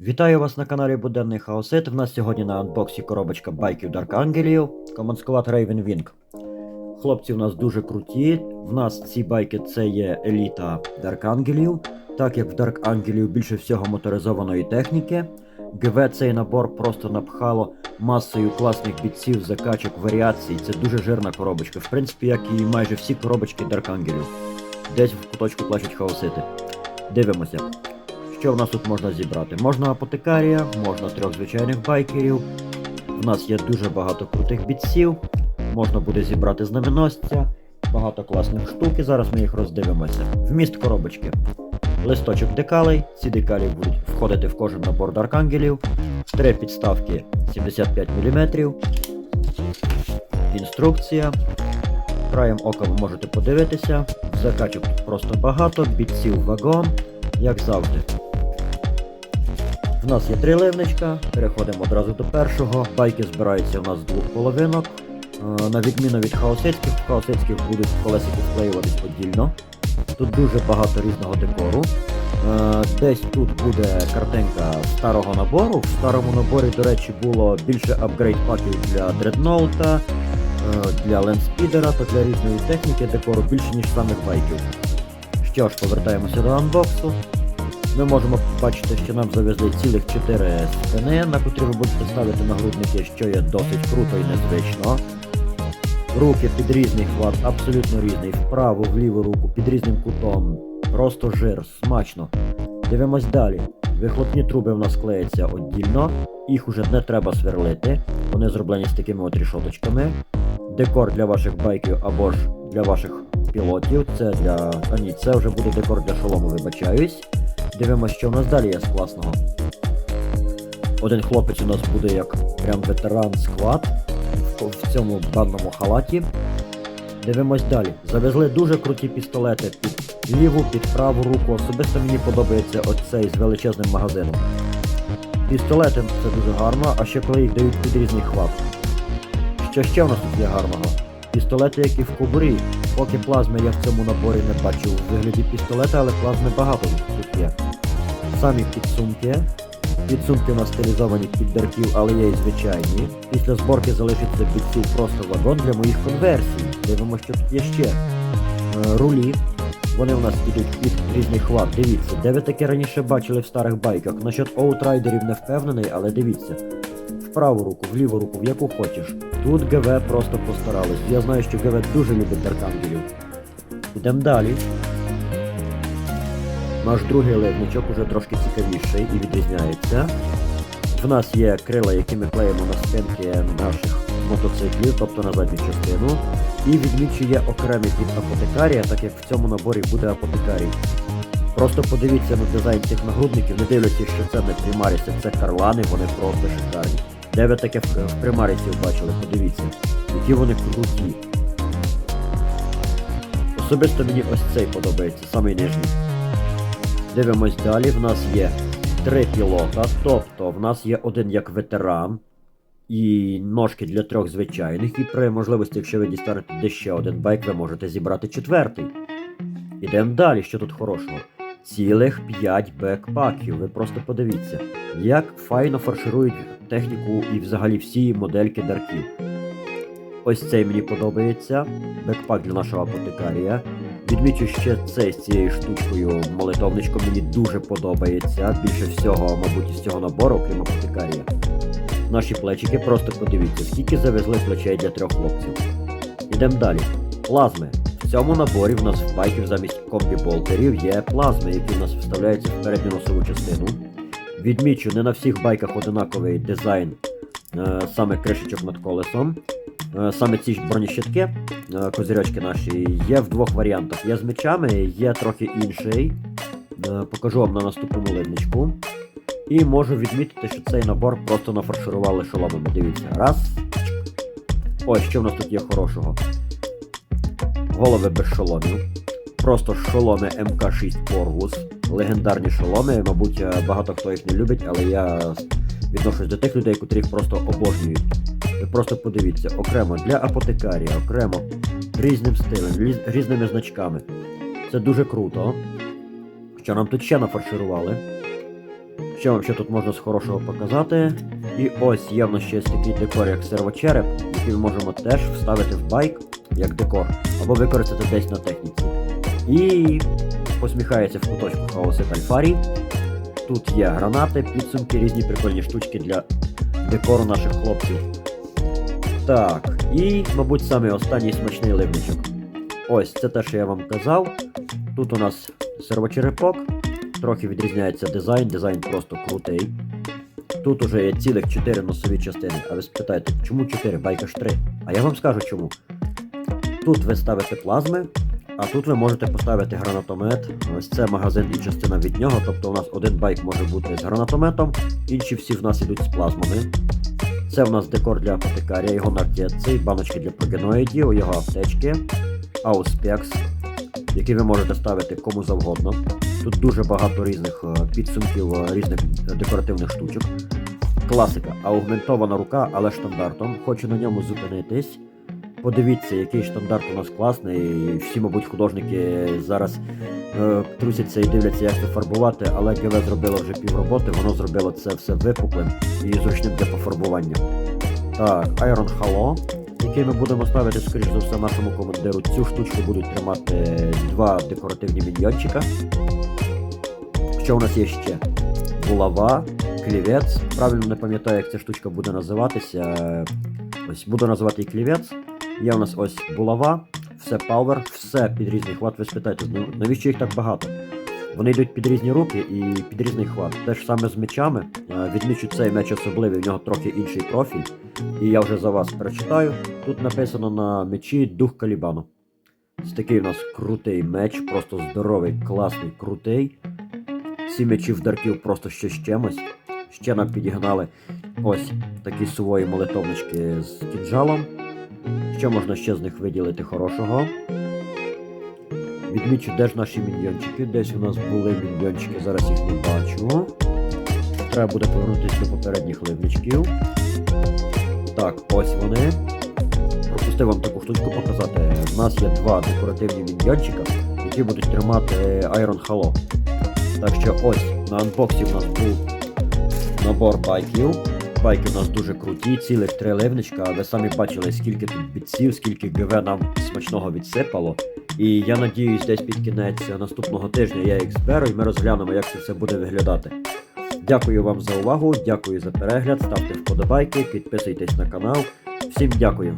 Вітаю вас на каналі Буденний Хаосит. В нас сьогодні на анбоксі коробочка байків Dark Ангелів, командскуват Raven Wing. Хлопці у нас дуже круті. В нас ці байки це є еліта Dark Ангелів, так як в Dark Ангелів більше всього моторизованої техніки. ГВ цей набор просто напхало масою класних бітців, закачок, варіацій. Це дуже жирна коробочка. В принципі, як і майже всі коробочки Dark Ангелів. Десь в куточку плачуть хаосити. Дивимося. Що в нас тут можна зібрати? Можна апотекарія, можна трьох звичайних байкерів. В нас є дуже багато крутих бітсів. Можна буде зібрати знаменосця, багато класних штук, і зараз ми їх роздивимося. Вміст коробочки. Листочок декалей. Ці декалі будуть входити в кожен набор даркангелів. Три підставки 75 мм. Інструкція. Краєм ока ви можете подивитися. Закачок просто багато, бітсів вагон, як завжди. В нас є три ливничка, переходимо одразу до першого. Байки збираються у нас з двох половинок. Е, На відміну від хаосицьких, в хаосицьких будуть колесики вклеюватись подільно. Тут дуже багато різного декору. Е, Десь тут буде картинка старого набору. В старому наборі, до речі, було більше апгрейд паків для дредноута, е, для лендспідера та для різної техніки декору більше, ніж самих байків. Що ж, повертаємося до анбоксу. Ми можемо побачити, що нам завезли цілих 4 спини, на котрі ви будете ставити нагрудники, що є досить круто і незвично. Руки під різний хват, абсолютно різний. Вправу, в ліву руку, під різним кутом. Просто жир, смачно. Дивимось далі. Вихлопні труби в нас клеяться віддільно, їх уже не треба сверлити. Вони зроблені з такими от рішоточками. Декор для ваших байків або ж для ваших пілотів. Це для. А ні, це вже буде декор для шолому, вибачаюсь. Дивимося, що в нас далі є з класного. Один хлопець у нас буде як прям ветеран сквад в, цьому банному халаті. Дивимось далі. Завезли дуже круті пістолети під ліву, під праву руку. Особисто мені подобається оцей з величезним магазином. Пістолети це дуже гарно, а ще коли їх дають під різний хват. Що ще в нас тут є гарного? Пістолети, які в кобурі. Поки плазми я в цьому наборі не бачу у вигляді пістолета, але плазми багато тут є. Самі підсумки. Підсумки у нас стилізовані під дерків, але є і звичайні. Після зборки залишиться бійців просто вагон для моїх конверсій. Дивимося, що тут є ще. Е, рулі. Вони у нас підуть під різний хват. Дивіться, де ви таке раніше бачили в старих байках. Насчет оутрайдерів не впевнений, але дивіться. В праву руку, в ліву руку, в яку хочеш. Тут ГВ просто постарались. Я знаю, що ГВ дуже любить даркангелів. Ідемо далі. Наш другий ливничок уже трошки цікавіший і відрізняється. В нас є крила, які ми клеїмо на спинки наших мотоциклів, тобто на задню частину. І відмічу є окремий під апотекарія, так як в цьому наборі буде апотекарій. Просто подивіться на дизайн цих нагрудників, не дивлячись, що це не примаріси, це карлани, вони просто шикарні. Де ви таке в, примарісі бачили, подивіться, які вони круті. Особисто мені ось цей подобається, самий нижній. Дивимось далі. В нас є три пілота, тобто в нас є один як ветеран і ножки для трьох звичайних. І при можливості, якщо ви дістанете де ще один байк, ви можете зібрати четвертий. Ідемо далі, що тут хорошого. Цілих 5 бекпаків. Ви просто подивіться, як файно фарширують техніку і взагалі всі модельки дарків. Ось цей мені подобається. Бекпак для нашого апотекарія. Відмічу ще цей з цією штучкою молитовничком мені дуже подобається. Більше всього, мабуть, із цього набору, крім апотекарія. Наші плечики, просто подивіться, скільки завезли плечей для трьох хлопців. Ідемо далі. Плазми. В цьому наборі в нас в байків замість комбі-болтерів є плазми, які в нас вставляються в передню носову частину. Відмічу, не на всіх байках одинаковий дизайн е, саме кришечок над колесом. Е, Саме ці бронещитки, е, козирьочки наші, є в двох варіантах. Є з мечами, є трохи інший. Е, Покажу вам на наступному ливничку. І можу відмітити, що цей набор просто нафарширували шоломами. Дивіться. Раз. Ось що в нас тут є хорошого. Голови без шоломів. Просто шоломи МК6 Корвус. Легендарні шоломи. Мабуть, багато хто їх не любить, але я відношусь до тих людей, котрі їх просто обожнюють. Ви просто подивіться, окремо для апотекарія, окремо різним стилем, різними значками. Це дуже круто. Що нам тут ще нафарширували? Що вам ще тут можна з хорошого показати? І ось є в нас ще такий декор, як сервочереп, який ми можемо теж вставити в байк як декор, або використати десь на техніці. І посміхається в куточку хаосит Альфарі. Тут є гранати, підсумки, різні прикольні штучки для декору наших хлопців. Так, і, мабуть, самий останній смачний ливничок. Ось, це те, що я вам казав. Тут у нас сервочерепок, трохи відрізняється дизайн, дизайн просто крутий. Тут уже є цілих 4 носові частини. А ви спитаєте, чому 4, байка ж 3? А я вам скажу чому. Тут ви ставите плазми, а тут ви можете поставити гранатомет. Ось це магазин і частина від нього. Тобто у нас один байк може бути з гранатометом, інші всі в нас ідуть з плазмами. Це в нас декор для апотекарія, його наркетці, баночки для прогеноїдів, його аптечки, ауспекс, які ви можете ставити кому завгодно. Тут дуже багато різних е, підсумків, е, різних декоративних штучок. Класика, аугментована рука, але штандартом. Хочу на ньому зупинитись. Подивіться, який штандарт у нас класний. Всі, мабуть, художники зараз е, трусяться і дивляться, як це фарбувати, але ГВ зробило вже півроботи, воно зробило це все випуклим і зручним для пофарбування. Так, Iron Halo, який ми будемо ставити, скоріш за все, нашому командиру. Цю штучку будуть тримати два декоративні міньйончика. Що у нас є ще? Булава, клівець. Правильно не пам'ятаю, як ця штучка буде називатися. Ось буду називати її клівець. Є у нас ось булава, все пауер, все під різний хват. Ви спитаєте, ну навіщо їх так багато? Вони йдуть під різні руки і під різний хват. Те ж саме з мечами. Е, Відмічу цей меч особливий, в нього трохи інший профіль. І я вже за вас прочитаю. Тут написано на мечі дух Калібану. Ось такий у нас крутий меч, просто здоровий, класний, крутий. Ці мечі в дарків просто ще з чимось. Ще нам підігнали ось такі сувої молитовнички з кінжалом. Що можна ще з них виділити хорошого? Відмічу, де ж наші міньйончики. Десь у нас були міньйончики, зараз їх не бачу. Треба буде повернутися до попередніх ливничків. Так, ось вони. Пропустив вам таку штучку показати. У нас є два декоративні міньйончика, які будуть тримати Iron Halo. Так що ось на анбоксі у нас був набор байків. Байки у нас дуже круті, цілих три ливничка. Ви самі бачили, скільки тут бітців, скільки ГВ нам смачного відсипало. І я надіюсь, десь під кінець наступного тижня я їх зберу і ми розглянемо, як це все буде виглядати. Дякую вам за увагу, дякую за перегляд, ставте вподобайки, підписуйтесь на канал. Всім дякую.